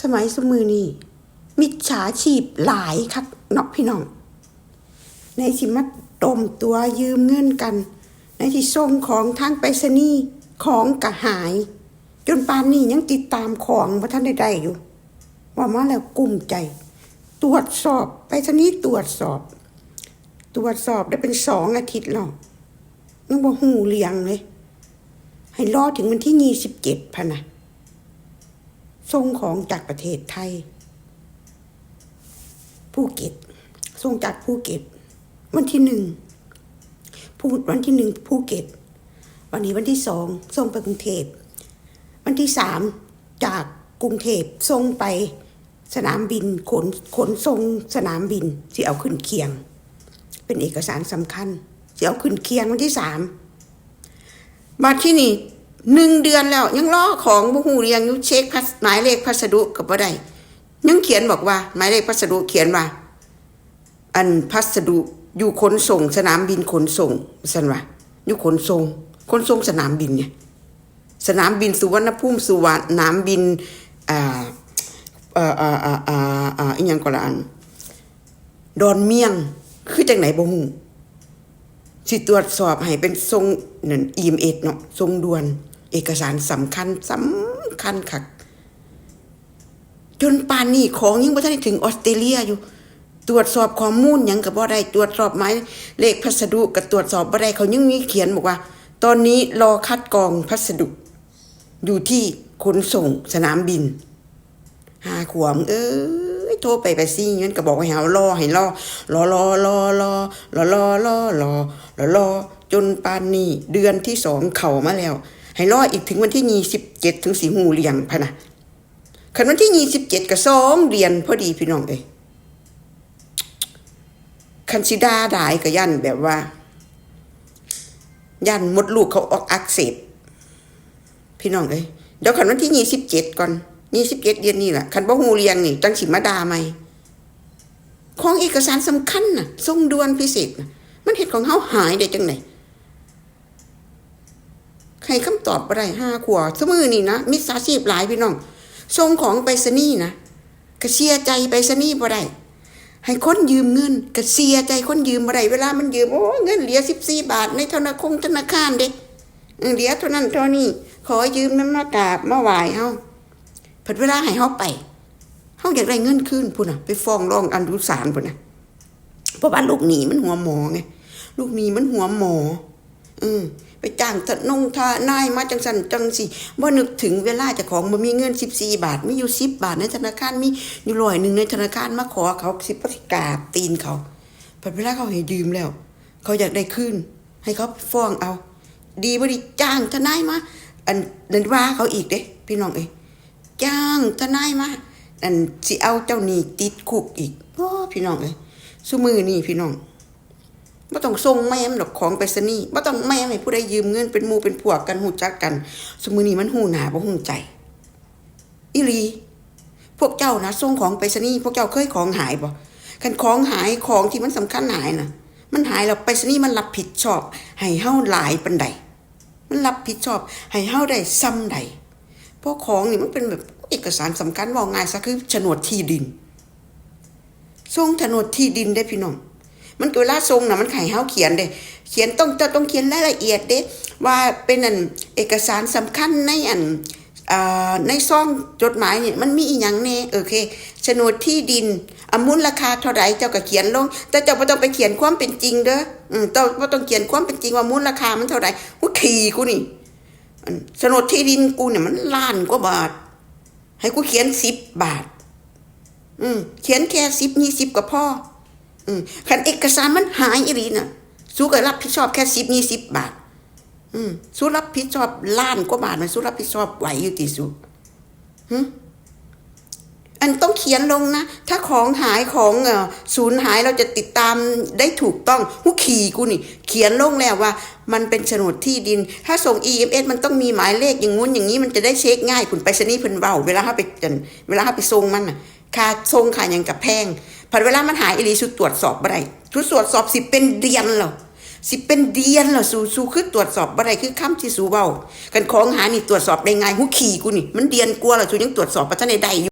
สมัยสมือนี้มิจฉาชีพหลายคักนาะพี่น้อง ในสิมาดมตัวยืมเงินกัน ในที่ส่งของทางไปรษณีย์ของกระหาย จนปานนี้ยังติดตามของว่าท่านได้ๆอยู่ ว่ามาแล้วกลุ้มใจ ตรวจสอบไปรษณีย์ตรวจสอบ ตรวจสอบได้เป็นสองอาทิตย์แล้วยังบ่หูเลียงเลย ให้รอถึงวันที่ยี่สิบเจ็ดพะนะ ส่งของจากประเทศไทยภูเก็ตส่งจากภูเก็ต วันที่หนึ่งพูดวันที่หนึ่งภูเก็ต วันนี้วันที่สองส่งไปกรุงเทพวันที่สามจากกรุงเทพส่งไปสนามบินขนขนส่งสนามบินที่เอาขึ้นเคียง เป็นเอกสารสำคัญที่เอาขึ้นเคียงวันที่สามมาที่นี่ หนึ่งเดือนแล้วยังรอของบุหูเรียงยุเช็คพัสหมายเลขพัสดุกับบ่ได้ยังเขียนบอกว่า หมายเลขพัสดุเขียนว่า อันพัสดุอยู่ขนส่ง สนามบินขนส่งสันว่าอยู่ขนส่งขนส่งสนามบินเนี่ยสนามบินสุวรรณภูมิสุวรรณนามบินอ่าอ่ออ่าอ่าอ่าอ่าอีหยังก็ละอันดอนเมียงคือจังไหนบ่ฮู้สิตรวจสอบให้เป็นทรงนั่น EMS เนาะทรงด่วน เอกสารสำคัญสำคัญคักจนป่านนี้ของยังบ่ทันได้ถึงออสเตรเลียอยู่ ตรวจสอบข้อมูลยังก็บ่ได้ตรวจสอบหมายเลขพัสดุก็ตรวจสอบบ่ได้เขายังมีเขียนบอกว่า ตอนนี้รอคัดกรองพัสดุ อยู่ที่ขนส่งสนามบินหาขวม เอ้ยโทรไปไปซี่เงินก็บอกให้เฮารอให้รอรอรอรอรอรอรอรอรอรอรอจนป่านนี้เดือนที่สองเข้ามาแล้ว ให้รออีกถึงวันที่ยี่สิบเจ็ดถึงสีหูเลียงพะนะคันวันที่ยี่สิบเจ็ดก็สองเดือนพอดีพี่น้องเอ้ยคันสิดาดายก็ยันแบบว่า ยันมดลูกเขาออกอักเสบพี่น้องเอ้ยเดี๋ยวขันวันที่ยี่สิบเจ็ดก่อนยี่สิบเจ็ดเดือนนี้แหละขันบ่ฮูเรียงนี่จังสิมาดาไหมของเอกสารสำคัญน่ะส่งด่วนพิเศษน่ะมันเห็ดของเฮาหายได้จังไหน ใครคำตอบบ่ได้ห้าขวบสมือนี่นะมิจฉาชีพหลายพี่น้องส่งของไปสนีย์นะก็เสียใจไปสนีย์บ่ได้ให้คนยืมเงินก็เสียใจคนยืมบ่ได้เวลามันยืมโอ้เงินเหลือสิบสี่บาทในธนาคารธนาคารเด็กเหลือเท่านั้นเท่านี้ขอยืมน้ำมากราบมาไหวเฮาเพิ่นเวลาให้เฮาไปเฮาอยากได้เงินคืนพุ่นน่ะ ไปฟ้องร้องอันดุศาลพุ่นน่ะเพราะว่าลูกหนีมันหัวหมอไงลูกหนีมันหัวหมอ อืมไปจ้างทนงทานายมาจังสันจังสิบ่นึกถึงเวลาจ้าของบ่มีเงิน14บสี่บาท มีอยู่10บบาทในธนาคารมีอยู่ร้อยหนึ่งในธนาคารมาขอเขาสิบประกาตีนเขาพิ่นเวลาเขาให้ยืมแล้ว เขาอยากได้คืนให้เขาฟ้องเอา ดีบ่ดีจ้างทนายมาอันนั้นว่าเขาอีกเด้ พี่น้องเอ้จ้างทนายมาอันสิเอาเจ้าหนี้ติดคุกอีกโอ้พี่น้องเอ้ยซุมือนี่พี่น้อง บ่ต้องส่งแม่มดอกของไปสนี่บ่ต้องแม่มให้ผู้ใดยืมเงินเป็นหมู่เป็นพวกกันฮู้จักกันซุมือนี้มันฮู้หนาบ่ฮู้ใจ อีหลีพวกเจ้านะส่งของไปสนี่พวกเจ้าเคยของหายบ่คันของหายของที่มันสำคัญหายน่ะ มันหายแล้วไปสนี่มันรับผิดชอบ ให้เฮาหลายปานใดมันรับผิดชอบ ให้เฮาได้ซ้ำใดเพราะของนี่มันเป็นแบบเอกสารสำคัญว่าง่ายซะคือโฉนดที่ดินส่งโฉนดที่ดินได้พี่น้อง มันเวลาส่งนะมันไข่เฮาเขียนเด้เขียนต้องจะต้องเขียนรายละเอียดเด้ว่าเป็นอันเอกสารสำคัญในอันในซองจดหมายเนี่ยมันมีอีหยังแน่โอเคโฉนดที่ดินอมูลราคาเท่าไหร่เจ้าก็เขียนลง แต่เจ้าบ่ต้องไปเขียนความเป็นจริงเด้ออืมเจ้าบ่ต้องเขียนความเป็นจริงว่ามูลราคามันเท่าไหร่กูขี่กูนี่โฉนดที่ดินกูเนี่ยมันล้านกว่าบาท ให้กูเขียน10บาท อืมเขียนแค่10 20ก็พอ อืมคันเอกสารมันหายอีหลีน่ะสู้ก็รับผิดชอบแค่สิบยี่สิบบาท อืมสู้รับผิดชอบล้านกว่าบาทมันสู้รับผิดชอบไหวอยู่ติสู้หึอันต้องเขียนลงนะ ถ้าของหายของเออศูนย์หายเราจะติดตามได้ถูกต้องหูขี่กูนี่ เขียนลงแล้วว่า มันเป็นโฉนดที่ดิน ถ้าส่ง EMS มันต้องมีหมายเลขอย่างงู้นอย่างนี้มันจะได้เช็คง่ายคุณไปสนี่เพิ่นเว้าเวลาเฮาไปจันเวลาเฮาไปส่งมันน่ะค่าส่งค่ายังกับแพง พอเวลามันหายอีหลีสุดตรวจสอบบ่ได้ชุดตรวจสอบสิเป็นเดือนแล้วสิเป็นเดือนแล้วสู่สู่คือตรวจสอบบ่ได้คือคำที่สูเว้ากันของหานี่ตรวจสอบได้ง่ายหูขี่กูนี่ มันเดือนกลัวาแล้วสู่ยังตรวจสอบบ่ทันได้ได้อยู่